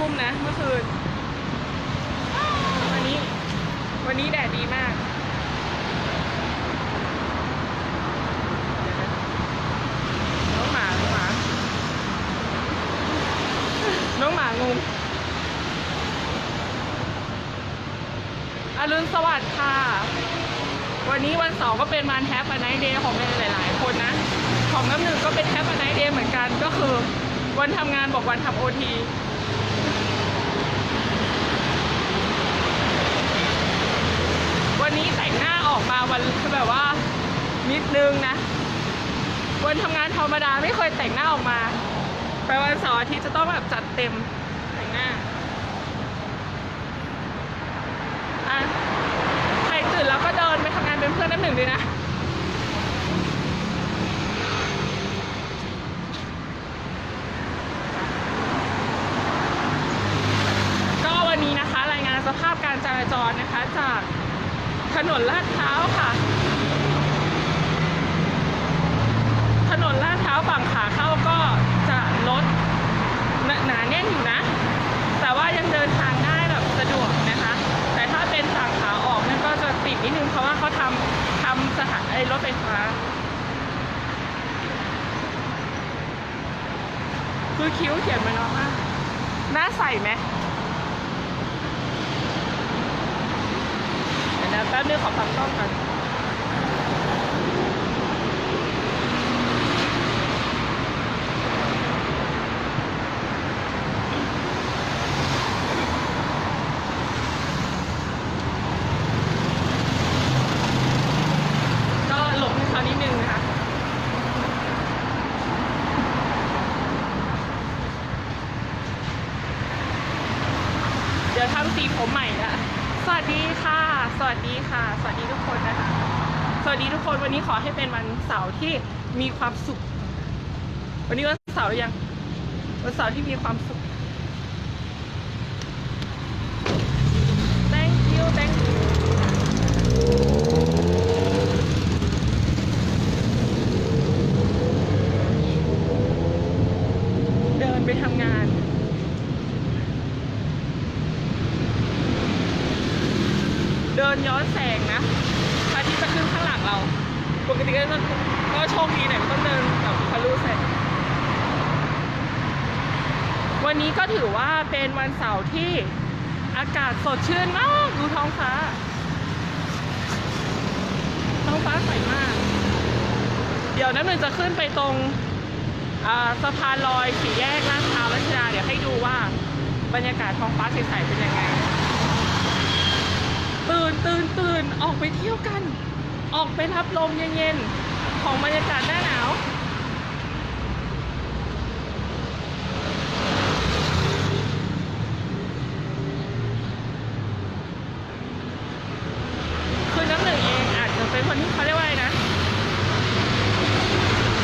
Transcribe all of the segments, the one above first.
ทุ่มนะเมื่อคืน วันนี้ วันนี้แดดดีมากน้องหมา น้องหมา น้องหมางงอรุณสวัสดิ์ค่ะ วันนี้วันเสาร์ก็เป็นวันแฮปปี้ไนท์เดย์ของหลาย ๆ คนนะ ของน้ำหนึ่งก็เป็นแฮปปี้ไนท์เดย์เหมือนกันก็คือวันทำงานบอกวันทำโอที วันนี้แต่งหน้าออก มาวันคือแบบว่านิดนึงนะ วันทำงานธรรมดาไม่เคยแต่งหน้าออกมา ไปวันเสาร์อาทิตย์จะต้องแบบจัดเต็มแต่งหน้าอะใครตื่นแล้วก็เดินไปทำงานเป็นเพื่อนน้ำหนึ่งดีนะ ก็วันนี้นะคะ รายงานสภาพการจราจรนะคะ จากถนนลาดพร้าวค่ะ ถนนลาดพร้าวฝั่งขาเข้าก็จะลดหนาหนาแน่นอยู่นะ แต่ว่ายังเดินทางได้แบบสะดวกนะคะ แต่ถ้าเป็นฝั่งขาออกนั่นก็จะติดนิดนึงเพราะว่าเขาทำทำสถานไอ้รถไฟฟ้า คิ้วเขียนมาเนาะมากหน้าใสไหมเดี๋ยวนะแป๊บนึงขอฟังกล้องก่อน ก็หลบให้เขานิดนึงนะคะ เดี๋ยวทำสีผมใหม่ละสวัสดีค่ะ สวัสดีค่ะ สวัสดีทุกคนนะคะ สวัสดีทุกคนวันนี้ข อให้เป็นวันเสาร์ที่มีความสุข วันนี้วันเสาร์ยัง วันเสาร์ที่มีความสุข thank you thank you เดินไปทำงานเดินย้อนแสงนะพระอาทิตย์จะขึ้นข้างหลังเรา ปกติก็ก็โชคดีหน่อยต้องเดินแบบทะลุแสงวันนี้ก็ถือว่าเป็นวันเสาร์ที่อากาศสดชื่นมาก ดูท้องฟ้า ท้องฟ้าใสมาก เดี๋ยวน้ำหนึ่งจะขึ้นไปตรงสะพานลอยสี่แยกลาดพร้าวรัชดาเดี๋ยวให้ดูว่าบรรยากาศท้องฟ้าใสๆเป็นยังไง ตื่นตื่นตื่นออกไปเที่ยวกัน ออกไปรับลมเย็นๆ ของบรรยากาศหน้าหนาว คือน้ำหนึ่งเองอาจจะเป็นคนที่เขาเรียกว่าอะไรนะ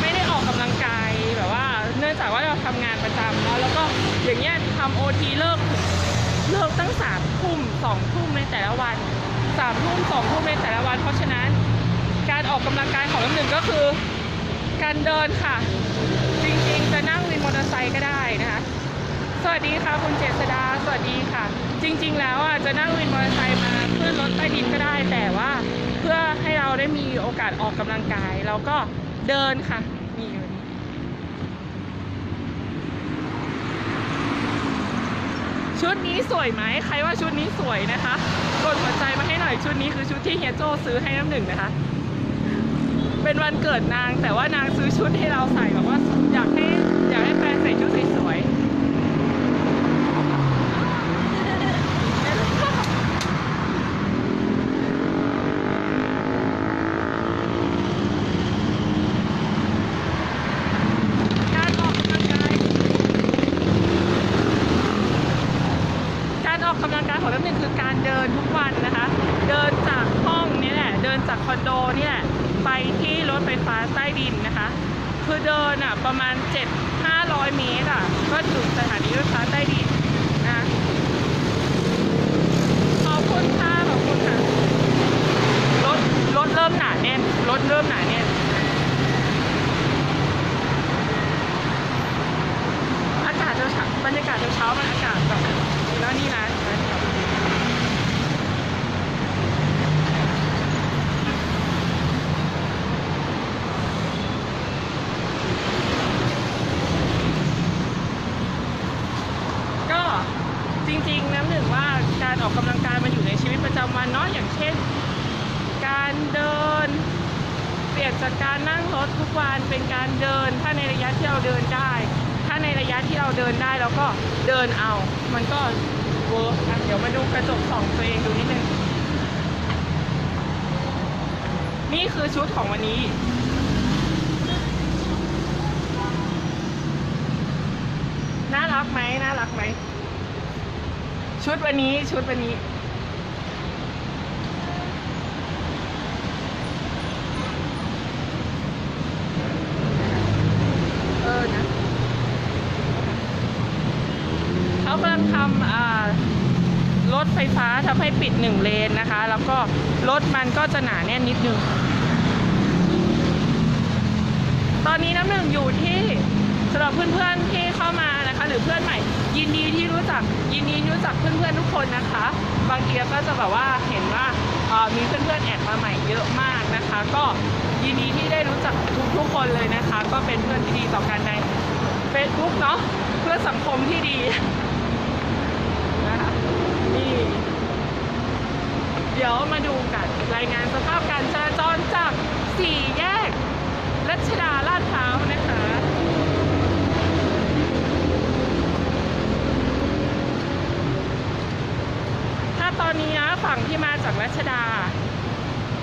ไม่ได้ออกกำลังกายแบบว่า เนื่องจากว่าเราทำงานประจำเนาะแล้วก็อย่างเงี้ยทำโอทีเลิกเลิกตั้งสามทุ่มสองทุ่มในแต่ละวันสามทุ่มสองทุ่มในแต่ละวันเพราะฉะนั้น ออกกำลังกายของน้ำหนึ่งก็คือการเดินค่ะ จริงๆ จะนั่งวินมอเตอร์ไซค์ก็ได้นะคะ สวัสดีค่ะคุณเจษดาสวัสดีค่ะ จริง ๆ แล้วอะจะนั่งวินมอเตอร์ไซค์มาขึ้นรถใต้ดินก็ได้ แต่ว่าเพื่อให้เราได้มีโอกาสออกกำลังกายเราก็เดินค่ะนี่อยู่นี่ชุดนี้สวยไหมใครว่าชุดนี้สวยนะคะกดหัวใจมาให้หน่อยชุดนี้คือชุดที่เฮียโจซื้อให้น้ำหนึ่งนะคะ เป็นวันเกิดนาง แต่ว่านางซื้อชุดให้เราใส่แบบว่าอยากให้อยากให้แฟนใส่ชุดสวยๆ การออกกำลังกาย การออกกำลังกายของน้ำหนึ่งคือการเดินทุกวันนะคะ เดินจากห้องนี่แหละ เดินอะปรถไฟฟ้าใต้ดินนะคะขึ้นเดินอะประมาณ 7 500 เมตรอะ ก็ถึงสถานีรถไฟใต้ดินนะขอบคุณค่ะขอบคุณค่ะรถรถเริ่มหนาแน่นรถเริ่มหนาแน่นอากาศเช้าบรรยากาศเช้ามันอากาศแบบแล้วนี่นะนะครับก็จริงๆน้ำหนึ่งว่าการออกกำลังกายมันอยู่ในชีวิตประจำวันเนาะอย่างเช่น การเดิน เปลี่ยน จากการนั่งรถทุกวันเป็นการเดิน ถ้าในระยะที่เราเดินได้ ถ้าในระยะที่เราเดินได้เราก็เดินเอา มันก็เวิร์กเดี๋ยวมาดูกระจกสองตัวเองดูนิดนึง นี่คือชุดของวันนี้น่ารักไหมน่ารักไหมชุดวันนี้ชุดวันนี้ เออนะเขากำลังทำอ่ารถไฟฟ้าทำให้ปิดหนึ่งเลนนะคะ แล้วก็รถมันก็จะหนาแน่นนิดนึง ตอนนี้น้ำหนึ่งอยู่ที่สำหรับเพื่อนๆที่เข้ามานะคะ หรือเพื่อนใหม่ ยินดีที่รู้จักยินดีรู้จักเพื่อนๆทุกคนนะคะ บางทีก็จะแบบว่าเห็นว่ามีเพื่อนๆแอดมาใหม่เยอะมากนะคะ ก็ยินดีที่ได้รู้จักทุกๆคนเลยนะคะ ก็เป็นเพื่อนที่ดีต่อกันใน Facebook เนาะเพื่อสังคมที่ดี นี่ เดี๋ยวมาดูกันรายงานสภาพการจราจรจากสี่แยกรัชดาลาดพร้าวนะคะถ้าตอนนี้นะฝั่งที่มาจากรัชดา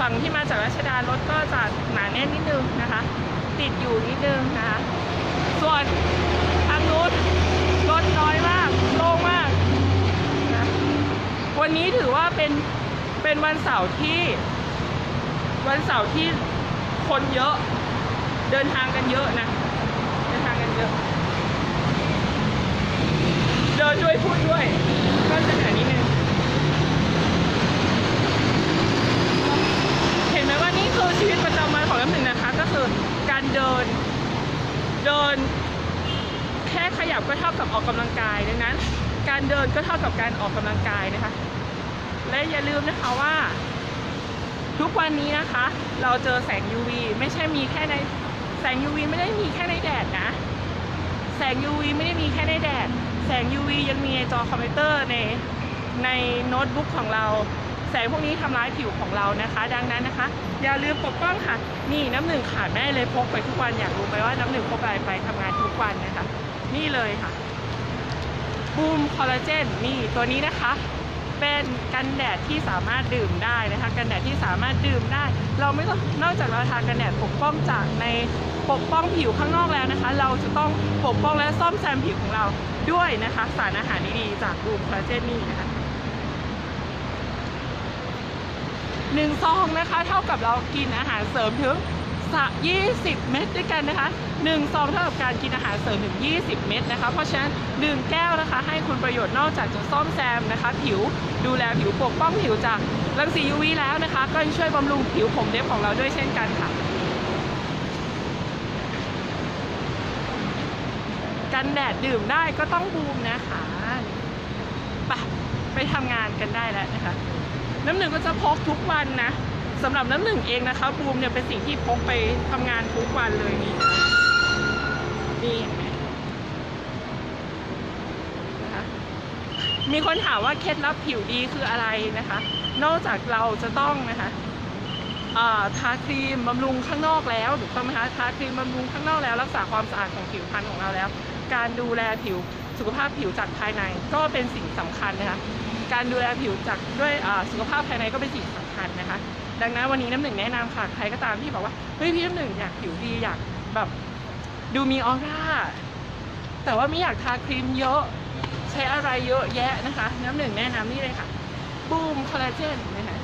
ฝั่งที่มาจากรัชดารถก็จะหนาแน่นนิดนึงนะคะ ติดอยู่นิดนึงนะคะ ส่วนทางนู้นรถน้อยมากโล่งมากนะ วันนี้ถือว่าเป็นเป็นวันเสาร์ที่ วันเสาร์ที่คนเยอะ เดินทางกันเยอะนะ เดินทางกันเยอะ เดินด้วยพูดด้วยก็จะหนานิดนึงเห็นไหมว่านี่คือชีวิตประจำวันของน้ำหนึ่งนะคะ ก็คือการเดินเดิน แค่ขยับก็เท่ากับออกกำลังกายดังนั้น การเดินก็เท่ากับการออกกำลังกายนะคะ และอย่าลืมนะคะว่า ทุกวันนี้นะคะ เราเจอแสง UV ไม่ใช่มีแค่ในแสง UV ไม่ได้มีแค่ในแดดนะ แสง UV ไม่ได้มีแค่ในแดด แสง UV ยังมีในจอคอมพิวเตอร์ในในโน้ตบุ๊กของเรา แสงพวกนี้ทำร้ายผิวของเรานะคะ ดังนั้นนะคะ อย่าลืมปกป้องค่ะ นี่น้ำหนึ่งขาดไม่เลยพกไปทุกวันอยากรู้ไหมว่าน้ำหนึ่งพกอะไรไปทำงานทุกวันนะคะ นี่เลยค่ะ บูมคอลลาเจนนี่ตัวนี้นะคะ เป็นกันแดดที่สามารถดื่มได้นะคะ กันแดดที่สามารถดื่มได้ เราไม่ต้องนอกจากเราทากันแดดปกป้องจากในปกป้องผิวข้างนอกแล้วนะคะ เราจะต้องปกป้องและซ่อมแซมผิวของเราด้วยนะคะ สารอาหารดีๆจากบูมคอลลาเจนนี่นะคะหนึ่งซองนะคะ เท่ากับเรากินอาหารเสริมถึง 20 เม็ดด้วยกันนะคะหนึ่งซองเท่ากับการกินอาหารเสริมถึง20 เม็ดนะคะ เพราะฉะนั้นหนึ่งแก้วนะคะ ให้คุณประโยชน์นอกจากจะซ่อมแซมนะคะ ผิวดูแลผิวปกป้องผิวจากรังสี UV แล้วนะคะ ก็ยังช่วยบำรุงผิวผมเล็บของเราด้วยเช่นกันค่ะ กันแดดดื่มได้ก็ต้องบูมนะคะไปไปทำงานกันได้แล้วนะคะ น้ำหนึ่งก็จะพกทุกวันนะ สำหรับน้ำหนึ่งเองนะคะบูมเนี่ยเป็นสิ่งที่พกไปทำงานทุกวันเลยนี่นี่นไหมนะคะมีคนถามว่าเคล็ดลับผิวดีคืออะไรนะคะ นอกจากเราจะต้องนะคะาทาครีมบำรุงข้างนอกแล้วถูกต้องไหมคะทาครีมบำรุงข้างนอกแล้ว รักษาความสะอาดของผิวพรรณของเราแล้ว การดูแลผิวสุขภาพผิวจากภายในก็เป็นสิ่งสำคัญนะคะการดูแลผิวจากด้วยสุขภาพภายในก็เป็นสิ่งสำคัญนะคะ ดังนั้นวันนี้น้ำหนึ่งแนะนำค่ะใครก็ตามที่บอกว่าเฮ้ยพี่น้ำหนึ่งอยากผิวดีอยากแบบดูมีออร่าแต่ว่าไม่อยากทาครีมเยอะ ใช้อะไรเยอะแยะนะคะ น้ำหนึ่งแนะนำนี่เลยค่ะบูมคอลลาเจนนะคะ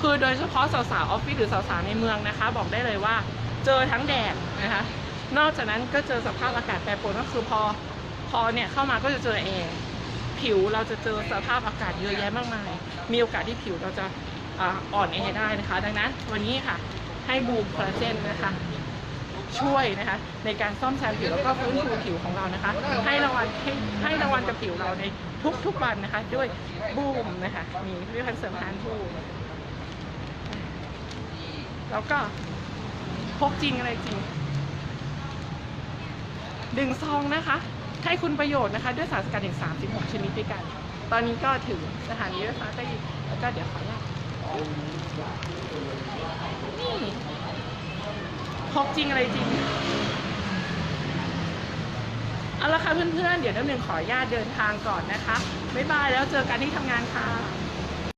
คือโดยเฉพาะสาวๆออฟฟิศหรือสาวๆในเมืองนะคะ บอกได้เลยว่าเจอทั้งแดดนะคะนอกจากนั้นก็เจอสภาพอากาศแปรปรวนก็คือพอพอเนี่ยเข้ามาก็จะเจอแอร์ ผิวเราจะเจอสภาพอากาศเยอะแยะมากมาย มีโอกาสที่ผิวเราจะอ่อนแอได้นะคะ ดังนั้นวันนี้ค่ะให้บูมคอลลาเจนนะคะช่วยนะคะในการซ่อมแซมผิวแล้วก็ฟื้นฟูผิวของเรานะคะ ให้รางวัลให้ให้รางวัลกับผิวเราในทุกๆวันนะคะ ด้วยบูมนะคะมีผลิตภัณฑ์เสริมอาหารบูมแล้วก็พกจริงอะไรจริง ดึงซองนะคะ ให้คุณประโยชน์นะคะ ด้วยสารสกัดถึง 36 ชนิดด้วยกัน ตอนนี้ก็ถึงสถานีรถไฟใต้ดินแล้วก็เดี๋ยวขออนุญาตนี่พกจริงอะไรจริงเอาละค่ะเพื่อนๆ เดี๋ยวน้ำหนึ่งขออนุญาตเดินทางก่อนนะคะ บ๊ายบายแล้วเจอกันที่ทำงานค่ะ